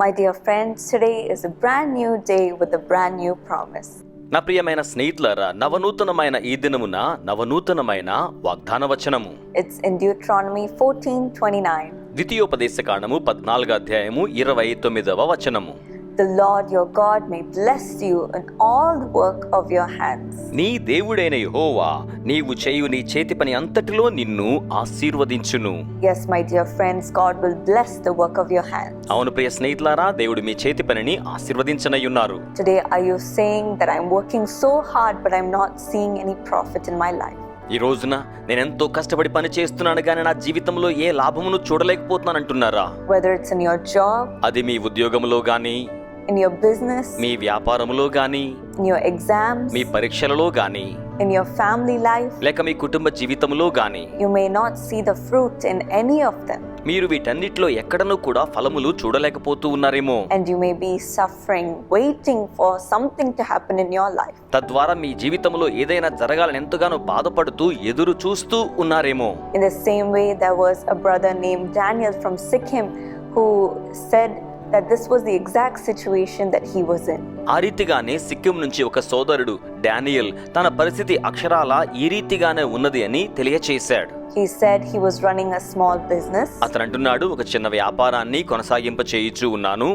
My dear friends, today is a brand new day with a brand new promise. నా ప్రియమైన స్నేహితులారా నవనూతనమైన ఈ దినమున నవనూతనమైన వాగ్దాన వచనము It's in Deuteronomy 14:29. ద్వితీయోపదేశ కాండము పద్నాలుగు అధ్యాయము ఇరవై తొమ్మిదవ వచనము The Lord your God may bless you in all the work of your hands. నీ దేవుడైన యెహోవా నీవు చేయు నీ చేతి పని అంతటిలో నిన్ను ఆశీర్వదించును Yes, my dear friends, God will bless the work of your hands. అవును ప్రియ స్నేహితులారా దేవుడు మీ చేతి పనిని ఆశీర్వదించనయ్యున్నారు Today, are you saying that I'm working so hard but I'm not seeing any profit in my life? ఈ రోజున నేను ఎంతో కష్టపడి పని చేస్తున్నాను కానీ నా జీవితంలో ఏ లాభమును చూడలేకపోతున్నాను అంటున్నారా Whether it's in your job, అది మీ ఉద్యోగంలో గాని in your business, మీ వ్యాపారములో గాని in your exams, మీ పరీక్షలలో గాని in your family life, లేక మీ కుటుంబ జీవితంలో గాని you may not see the fruit in any of them. మీరు వీటన్నిటిలో ఎక్కడనూ కూడా ఫలములు చూడలేకపోతూ ఉన్నారేమో And you may be suffering, waiting for something to happen in your life. తద్వారా మీ జీవితంలో ఏదైనా జరగాలని ఎంతగానో బాధపడుతూ ఎదురు చూస్తూ ఉన్నారేమో In the same way, there was a brother named Daniel from Sikkim who said that this was the exact situation that he was in. ఆ రీతిగానే సిక్కిం నుంచి ఒక సోదరుడు డానియల్ తన పరిస్థితి అక్షరాల ఈ రీతిగానే ఉన్నది అని తెలియచేశాడు. He said he was running a small business. అతను అంటున్నాడు ఒక చిన్న వ్యాపారాన్ని కొనసాగింప చేయిచూ ఉన్నాను.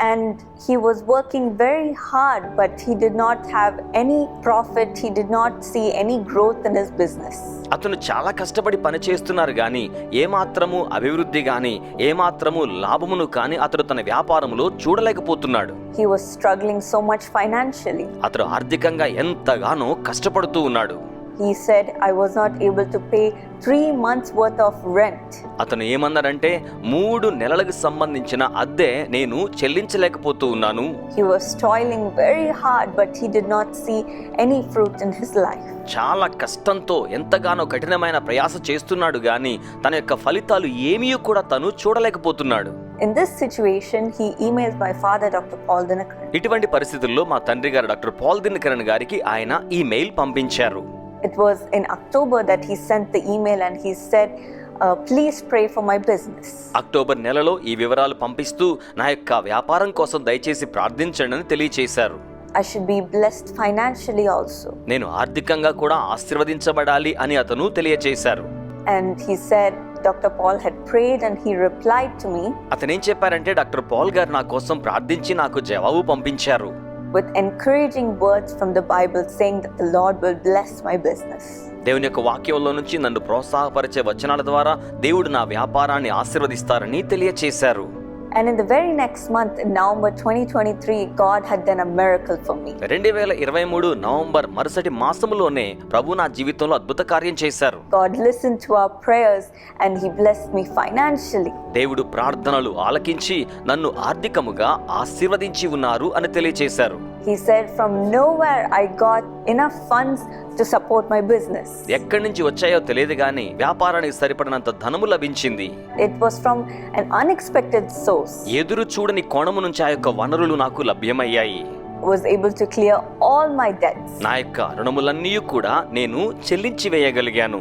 And he was working very hard, but he did not have any profit. He did not see any growth in his business. అతను చాలా కష్టపడి పని చేస్తున్నారు గాని ఏమాత్రము అభివృద్ధి గాని ఏమాత్రము లాభమును కాని అతడు తన వ్యాపారములో చూడలేకపోతున్నాడు He was struggling so much financially. అతడు ఆర్థికంగా ఎంతగానో కష్టపడుతూ ఉన్నాడు He said, I was not able to pay three months' worth of rent. అతను ఏమన్నాడంటే మూడు నెలలకు సంబంధించిన అద్దె నేను చెల్లించలేకపోతూ ఉన్నాను He was toiling very hard, but he did not see any fruit in his life. చాలా కష్టంతో ఎంతగానో కఠినమైన ప్రయాస చేస్తున్నాడు గాని తన యొక్క ఫలితాలు ఏమీ కూడా తను చూడలేకపోతున్నాడు In this situation, he emailed my father, Dr. Paul Dinakaran. ఇటువంటి పరిస్థితుల్లో మా తండ్రి గారు డాక్టర్ పాల్ దినకరణ్ గారికి ఆయన ఈమెయిల్ పంపించారు It was in October that he sent the email and he said, uh, Please pray for my business. October నెలలో ఈ వివరాలు పంపిస్తూ నా యొక్క వ్యాపారం కోసం దయచేసి ప్రార్థించండి అని తెలియచేశారు I should be blessed financially also. నేను ఆర్థికంగా కూడా ఆశీర్వదించబడాలి అని అతను తెలియచేశారు And he said, Dr. Paul had prayed and he replied to me అతను ఏం చెప్పారంటే డాక్టర్ పాల్ గారు నా కోసం ప్రార్థించి నాకు జవాబు పంపించారు with encouraging words from the Bible saying that the Lord will bless my business. దేవుని యొక్క వాక్యంలో నుంచి నన్ను ప్రోత్సాహపరిచే వచనాల ద్వారా దేవుడు నా వ్యాపారాన్ని ఆశీర్వదిస్తారని తెలియచేశారు And in the very next month, in November 2023, God had done a miracle for me. రెండు వేల ఇరవై మూడు నవంబర్ మరుసటి మాసములోనే ప్రభు నా జీవితంలో అద్భుత కార్యం చేశారు God listened to our prayers and He blessed me financially. దేవుడు ప్రార్థనలు ఆలకించి నన్ను ఆర్థికముగా ఆశీర్వదించి ఉన్నారు అని తెలియచేశారు He said, From nowhere I got enough funds to support my business. ఎక్కడి నుంచి వచ్చాయో తెలియదు గాని వ్యాపారానికి సరిపడినంత ధనము లభించింది It was from an unexpected source. ఎదురు చూడని కోణము నుంచి ఆ యొక్క వనరులు నాకు లభ్యమయ్యాయి was able to clear all my debts. నా యొక్క రుణములన్నీ కూడా నేను చెల్లించి వేయగలిగాను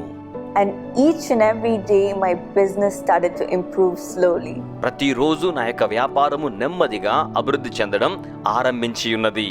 And each and every day, my business started to improve slowly. ప్రతిరోజు నా యొక్క వ్యాపారము నెమ్మదిగా అభివృద్ధి చెందడం ఆరంభించి ఉన్నది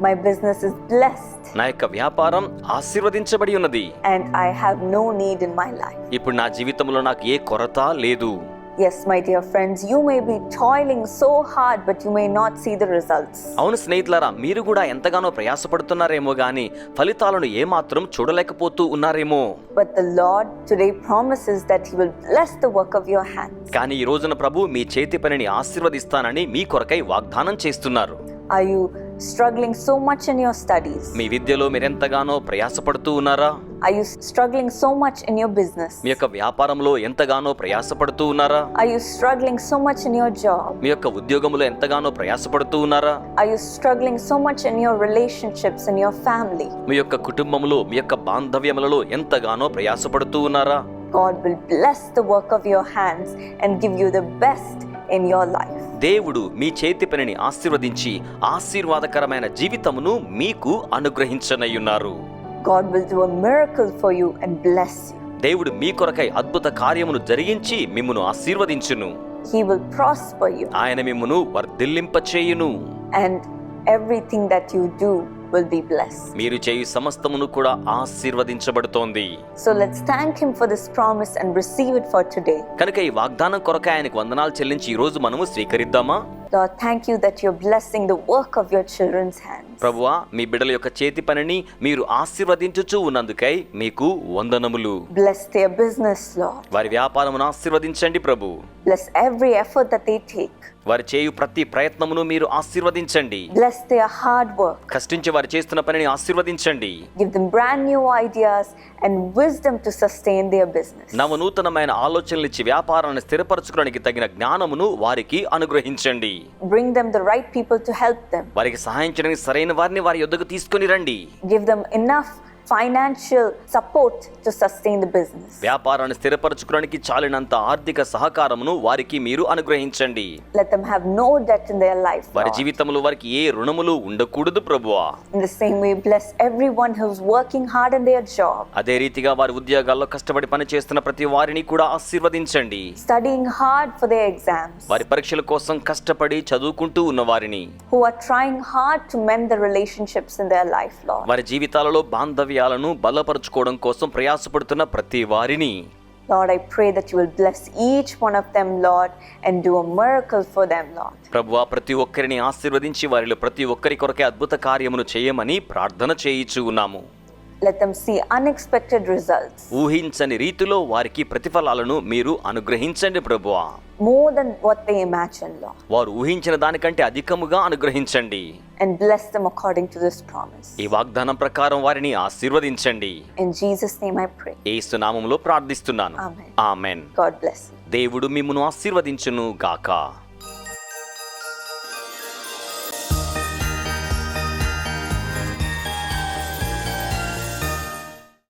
My business is blessed, నా యొక్క వ్యాపారం ఆశీర్వదించబడి ఉన్నది and I have no need in my life. ఇప్పుడు నా జీవితంలో నాకు ఏ కొరత లేదు Yes, my dear friends, you may be toiling so hard, but you may not see the results. అవును స్నేహితులారా మీరు కూడా ఎంతగానో ప్రయాసపడుతున్నారేమో గాని ఫలితాలను ఏమాత్రం చూడలేకపోతూ ఉన్నారేమో But the Lord today promises that He will bless the work of your hands. కానీ ఈ రోజున ప్రభు మీ చేతి పనిని ఆశీర్వదిస్తానని మీ కొరకై వాగ్దానం చేస్తున్నారు Are you struggling so much in your studies? మీ విద్యలో మీరెంతగానో ప్రయాసపడుతూ ఉన్నారా Are you struggling so much in your business? మీ యొక్క వ్యాపారంలో ఎంతగానో ప్రయాసపడుతూ ఉన్నారా Are you struggling so much in your job? మీ యొక్క ఉద్యోగంలో ఎంతగానో ప్రయాసపడుతూ ఉన్నారా Are you struggling so much in your relationships in your family? మీ యొక్క కుటుంబములో మీ యొక్క బాంధవ్యములలో ఎంతగానో ప్రయాసపడుతూ ఉన్నారా God will bless the work of your hands and give you the best in your life. దేవుడు మీ చేతి పనిని ఆశీర్వదించి ఆశీర్వాదకరమైన జీవితమును మీకు అనుగ్రహించనయ్యున్నారు God will do a miracle for you and bless you. దేవుడు మీ కొరకై అద్భుత కార్యమును జరిగించి మిమ్మును ఆశీర్వదించును He will prosper you, ఆయన మిమ్మును వర్ధిల్లింపచేయును and everything that you do will be blessed. మీరు చేయు సమస్తమును కూడా ఆశీర్వదించబడుతోంది So let's thank Him for this promise and receive it for today. కనుక ఈ వాగ్దానం కొరకు ఆయనకు వందనాలు చెల్లించి ఈ రోజు మనము స్వీకరిద్దామా Lord, thank you that you're blessing the work of your children's hands. ప్రభువా మీ బిడ్డల యొక్క చేతి పనిని మీరు ఆశీర్వదించుచూ ఉన్నందుకై మీకు వందనములు Bless their business, Lord. వారి వ్యాపారమును ఆశీర్వదించండి ప్రభు Bless every effort that they take. వారి చేయు ప్రతి ప్రయత్నమును మీరు ఆశీర్వదించండి Bless their hard work. కష్టించి వారు చేస్తున్న పనిని ఆశీర్వదించండి Give them brand new ideas and wisdom to sustain their business. నవనూతనమైన ఆలోచనలు ఇచ్చి వ్యాపారాన్ని స్థిరపరచుకోవడానికి తగిన జ్ఞానమును వారికి అనుగ్రహించండి Bring them the right people to help them. వారికి సహాయం చేయడానికి సరైన వారిని వారి యొద్దకు తీసుకొని రండి Give them enough financial support to sustain the business వ్యాపారాన్ని స్థిరపరచుకోవడానికి చాలినంత ఆర్థిక సహకారమును వారికి మీరు అనుగ్రహించండి. Let them have no debt in their life వారి జీవితంలో వారికి ఏ రుణములు ఉండకూడదు ప్రభువా. In the same way bless everyone who is working hard in their job అదే రీతిగా వారి ఉద్యోగాల్లో కష్టపడి పని చేస్తున్న ప్రతి వారిని కూడా ఆశీర్వదించండి. Studying hard for their exams వారి పరీక్షల కోసం కష్టపడి చదువుకుంటూ ఉన్న వారిని. Who are trying hard to mend the relationships in their లైఫ్లో వారి జీవితాలలో బాంధవ్య బాంధవ్యాలను బలపరుచుకోవడం కోసం ప్రయాసపడుతున్న ప్రతి వారిని Lord, I pray that you will bless each one of them, Lord, and do a miracle for them, Lord. ప్రభువా ప్రతి ఒక్కరిని ఆశీర్వదించి వారిలో ప్రతి ఒక్కరి కొరకే అద్భుత కార్యమును చేయమని ప్రార్థన చేయిచు ఉన్నాము Let them see unexpected results, ఊహించని రీతిలో వారికి ప్రతిఫలాలను మీరు అనుగ్రహించండి ప్రభువా more than what they imagine, Lord, వారు ఊహించిన దానికంటే అధికముగా అనుగ్రహించండి and bless them according to this promise. ఈ వాగ్దానం ప్రకారం వారిని ఆశీర్వదించండి In Jesus' name I pray. Yesu నామములో ప్రార్థిస్తున్నాను Amen. Amen God bless you. దేవుడు మిమ్మును ఆశీర్వదించును గాక